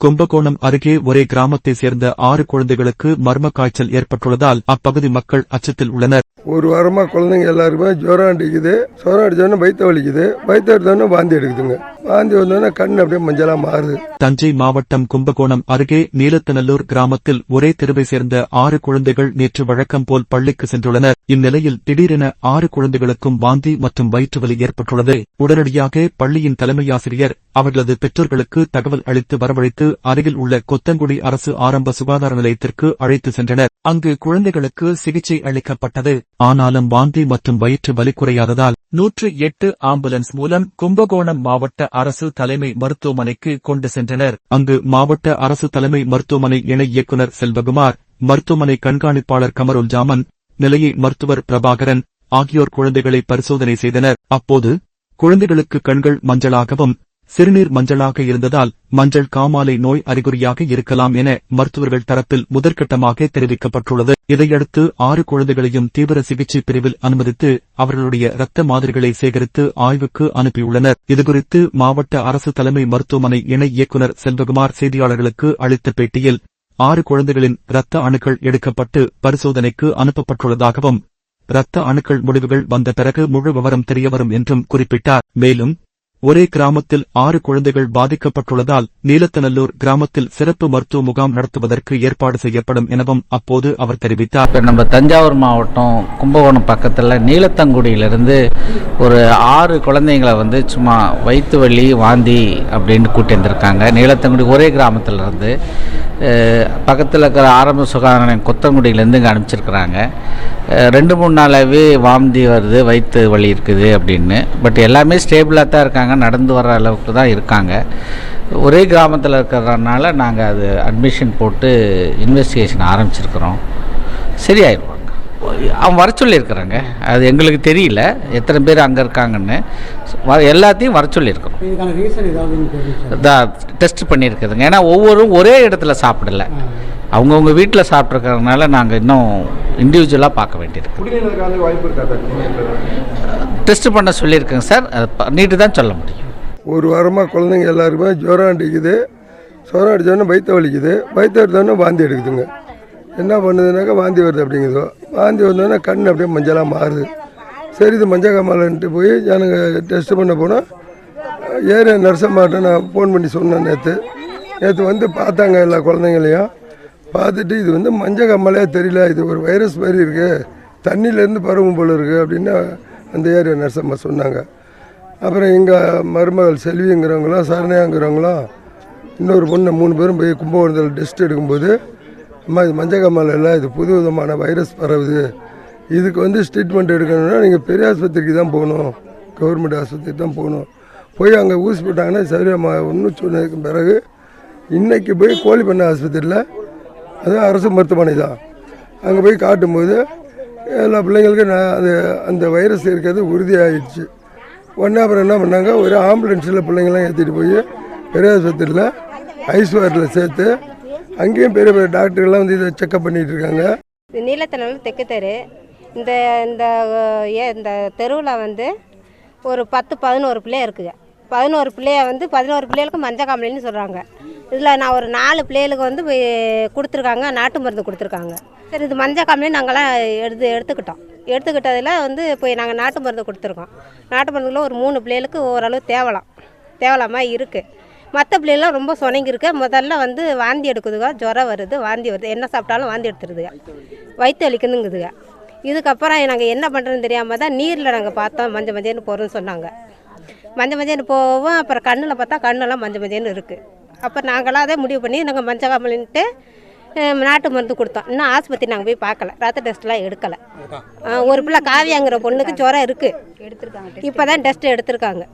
கும்பகோணம் அருகே ஒரே கிராமத்தை சேர்ந்த ஆறு குழந்தைகளுக்கு மர்ம காய்ச்சல் ஏற்பட்டுள்ளதால் அப்பகுதி மக்கள் அச்சத்தில் உள்ளனர். ஒரு வாரமாக குழந்தைங்க எல்லாருக்குமே ஜுரம் அடிக்குது. ஜுரம் அடிச்சோடனே வயிற்று வலிக்குது. வயிற்று எடுத்தோடனே வாந்தி எடுக்குதுங்க. வாந்தி வந்தோடனே கண் அப்படியே மஞ்சளாக மாறுது. தஞ்சை மாவட்டம் கும்பகோணம் அருகே நீலத்தநல்லூர் கிராமத்தில் ஒரே தெருவை சேர்ந்த ஆறு குழந்தைகள் நேற்று வழக்கம் போல் பள்ளிக்கு சென்றுள்ளனர். இந்நிலையில் திடீரென ஆறு குழந்தைகளுக்கும் வாந்தி மற்றும் வயிற்று வலி ஏற்பட்டுள்ளது. உடனடியாக பள்ளியின் தலைமையாசிரியர் அவர்களது பெற்றோர்களுக்கு தகவல் அளித்து வரவழைத்து அருகில் உள்ள கொத்தங்குடி அரசு ஆரம்ப சுகாதார நிலையத்திற்கு அழைத்து சென்றனர். அங்கு குழந்தைகளுக்கு சிகிச்சை அளிக்கப்பட்டது. ஆனாலும் வாந்தி மற்றும் வயிற்று வலி குறையாததால் நூற்று எட்டு ஆம்புலன்ஸ் மூலம் கும்பகோணம் மாவட்ட அரசு தலைமை மருத்துவமனைக்கு கொண்டு சென்றனர். அங்கு மாவட்ட அரசு தலைமை மருத்துவமனை இணை இயக்குநர் செல்வகுமார் மருத்துவமனை கண்காணிப்பாளர் கமருல் ஜாமன் நிலையை மருத்துவர் பிரபாகரன் ஆகியோர் குழந்தைகளை பரிசோதனை செய்தனர். அப்போது குழந்தைகளுக்கு கண்கள் மஞ்சளாகவும் சிறுநீர் மஞ்சளாக இருந்ததால் மஞ்சள் காமாலை நோய் அறிகுறியாக இருக்கலாம் என மருத்துவர்கள் தரப்பில் முதற்கட்டமாக தெரிவிக்கப்பட்டுள்ளது. இதையடுத்து ஆறு குழந்தைகளையும் தீவிர சிகிச்சை பிரிவில் அனுமதித்து அவர்களுடைய இரத்த மாதிரிகளை சேகரித்து ஆய்வுக்கு அனுப்பியுள்ளனர். இதுகுறித்து மாவட்ட அரசு தலைமை மருத்துவமனை இணை இயக்குநர் செல்வகுமார் செய்தியாளர்களுக்கு அளித்த பேட்டியில் ஆறு குழந்தைகளின் இரத்த அணுக்கள் எடுக்கப்பட்டு பரிசோதனைக்கு அனுப்பப்பட்டுள்ளதாகவும் இரத்த அணுக்கள் முடிவுகள் வந்த பிறகு முழு விவரம் தெரியவரும் என்றும் குறிப்பிட்டார். மேலும் ஒரே கிராமத்தில் ஆறு குழந்தைகள் பாதிக்கப்பட்டுள்ளதால் நீலத்தநல்லூர் கிராமத்தில் சிறப்பு மருத்துவ முகாம் நடத்துவதற்கு ஏற்பாடு செய்யப்படும் எனவும் அப்போது அவர் தெரிவித்தார். இப்போ நம்ம தஞ்சாவூர் மாவட்டம் கும்பகோணம் பக்கத்தில் நீலத்தங்குடியிலிருந்து ஒரு ஆறு குழந்தைங்களை வந்து சும்மா வயிற்று வலி வாந்தி அப்படின்னு கூட்டி வந்திருக்காங்க நீலத்தங்குடி ஒரே கிராமத்தில் இருந்து பக்கத்தில் இருக்கிற ஆரம்ப சுகாதார நிலையம் கொத்தங்குடியிலேருந்து இங்கே அனுப்பிச்சிருக்கிறாங்க. ரெண்டு மூணு நாளாகவே வாந்தி வருது வயிற்று வலி இருக்குது அப்படின்னு. பட் எல்லாமே ஸ்டேபிளாக தான் இருக்காங்க நடந்து வர அளவுக்கு தான் இருக்காங்க. ஒரே கிராமத்தில் இருக்கிறதுனால நாங்கள் அது அட்மிஷன் போட்டு இன்வெஸ்டிகேஷன் ஆரம்பிச்சிருக்கிறோம். சரியாயிடுவாங்க அவன் வர சொல்லியிருக்கிறாங்க. அது எங்களுக்கு தெரியல. எத்தனை பேர் அங்கே இருக்காங்கன்னு. வ- எல்லாத்தையும் வர சொல்லியிருக்கிறோம். தான் டெஸ்ட் பண்ணியிருக்குதுங்க. ஏன்னா ஒவ்வொரும் ஒரே இடத்துல சாப்பிடல. அவங்கவுங்க வீட்டில் சாப்பிட்ருக்கறதுனால நாங்கள் இன்னும் இண்டிவிஜுவலாக பார்க்க வேண்டியிருக்கு. குடிநீருக்கான வாய்ப்பு இருக்காது டெஸ்ட் பண்ண சொல்லியிருக்கேங்க சார். அது பண்ணிட்டு தான் சொல்ல முடியும். ஒரு வாரமாக குழந்தைங்க எல்லாருக்குமே ஜுரம் அடிக்குது. ஜுரம் அடித்தோடனே வயிற்று வலிக்குது. வயிற்று எடுத்தோடனே வாந்தி எடுக்குதுங்க. என்ன பண்ணுதுனாக்கா வாந்தி வருது அப்படிங்குதோ. வாந்தி வந்தோடனே கண் அப்படியே மஞ்சளாக மாறுது. சரி இது மஞ்சள் காமாலன்ட்டு போய் எனக்கு டெஸ்ட் பண்ண போனால் ஏரியா நர்சம்மாட்ட நான் ஃபோன் பண்ணி சொன்னேன் நேற்று நேற்று வந்து பார்த்தாங்க எல்லா குழந்தைங்களையும். பார்த்துட்டு இது வந்து மஞ்சள் காமாலே தெரியல இது ஒரு வைரஸ் மாதிரி இருக்குது தண்ணியிலேருந்து பரவும் போல் இருக்குது அப்படின்னு அந்த ஏரியா நர்சம்மா சொன்னாங்க. அப்புறம் எங்கள் மருமகள் செல்விங்கிறவங்களும் சரணையாங்கிறவங்களும் இன்னொரு பொண்ணு மூணு பேரும் போய் கும்பகோணத்தில் டெஸ்ட் எடுக்கும்போது அம்மா இது மஞ்சள் காமாலை இல்லை இது புது விதமான வைரஸ் பரவுது. இதுக்கு வந்து ட்ரீட்மெண்ட் எடுக்கணும்னா நீங்கள் பெரிய ஆஸ்பத்திரிக்கு தான் போகணும். கவர்மெண்ட் ஆஸ்பத்திரிக்கு தான் போகணும். போய் அங்கே ஊசி போட்டாங்கன்னா சரியாம்மா ஒன்றும் சொன்னதுக்கு பிறகு இன்றைக்கி போய் கோழிப்பண்ணை ஆஸ்பத்திரியில் அதுவும் அரசு மருத்துவமனை தான். அங்கே போய் காட்டும்போது எல்லா பிள்ளைங்களுக்கும் நான் அந்த அந்த வைரஸ் இருக்கிறது உறுதியாகிடுச்சு உடனே அப்புறம் என்ன பண்ணாங்க ஒரு ஆம்புலன்ஸில் பிள்ளைங்களாம் ஏற்றிட்டு போய் பெரிய ஆஸ்பத்திரியில் ஐஸ் வார்டில் சேர்த்து அங்கேயும் பெரிய பெரிய டாக்டர்லாம் வந்து இதை செக்கப் பண்ணிட்டு இருக்காங்க. நீலத்தனல் நீலத்தநல்லூர் தெற்கு தெரு. இந்த இந்த ஏ இந்த தெருவில் வந்து ஒரு பத்து பதினோரு பிள்ளை இருக்குங்க. பதினோரு பிள்ளைய வந்து பதினோரு பிள்ளைகளுக்கு மஞ்சள் காமலின்னு சொல்கிறாங்க இதில் நான் ஒரு நாலு பிள்ளைகளுக்கு வந்து போய் கொடுத்துருக்காங்க நாட்டு மருந்து கொடுத்துருக்காங்க. சரி இது மஞ்சள் காமலி நாங்கள்லாம் எடுத்து எடுத்துக்கிட்டோம். எடுத்துக்கிட்டதில் வந்து போய் நாங்கள் நாட்டு மருந்து கொடுத்துருக்கோம். நாட்டு மருந்துகளில் ஒரு மூணு பிள்ளைகளுக்கு ஓரளவு தேவலாம். தேவலாமா இருக்குது மற்ற பிள்ளைகள்லாம் ரொம்ப சொனங்கிருக்கு. முதல்ல வந்து வாந்தி எடுக்குதுங்க ஜுரம் வருது வாந்தி வருது. என்ன சாப்பிட்டாலும் வாந்தி எடுத்துருதுங்க வயிற்று வலிக்குதுங்குதுங்க இதுக்கப்புறம் நாங்கள் என்ன பண்ணுறதுன்னு தெரியாமல் தான் நீரில் நாங்கள் பார்த்தோம். மஞ்சள் மஞ்சள்னு போகிறோன்னு சொன்னாங்க. மஞ்சள் மஞ்சள்னு போவோம். அப்புறம் கண்ணில் பார்த்தா கண்ணெல்லாம் மஞ்சள் மஞ்சள்னு இருக்குது அப்போ நாங்களாம் அதே முடிவு பண்ணி நாங்கள் மஞ்சள் காமலின்ட்டு நாட்டு மருந்து கொடுத்தோம். இன்னும் ஆஸ்பத்திரி நாங்கள் போய் பார்க்கல. ரத்த டெஸ்ட்லாம் எடுக்கலை. ஒரு பிள்ளை காவியாங்கிற பொண்ணுக்கு ஜுரம் இருக்குது இப்போ தான் டெஸ்ட் எடுத்திருக்காங்க.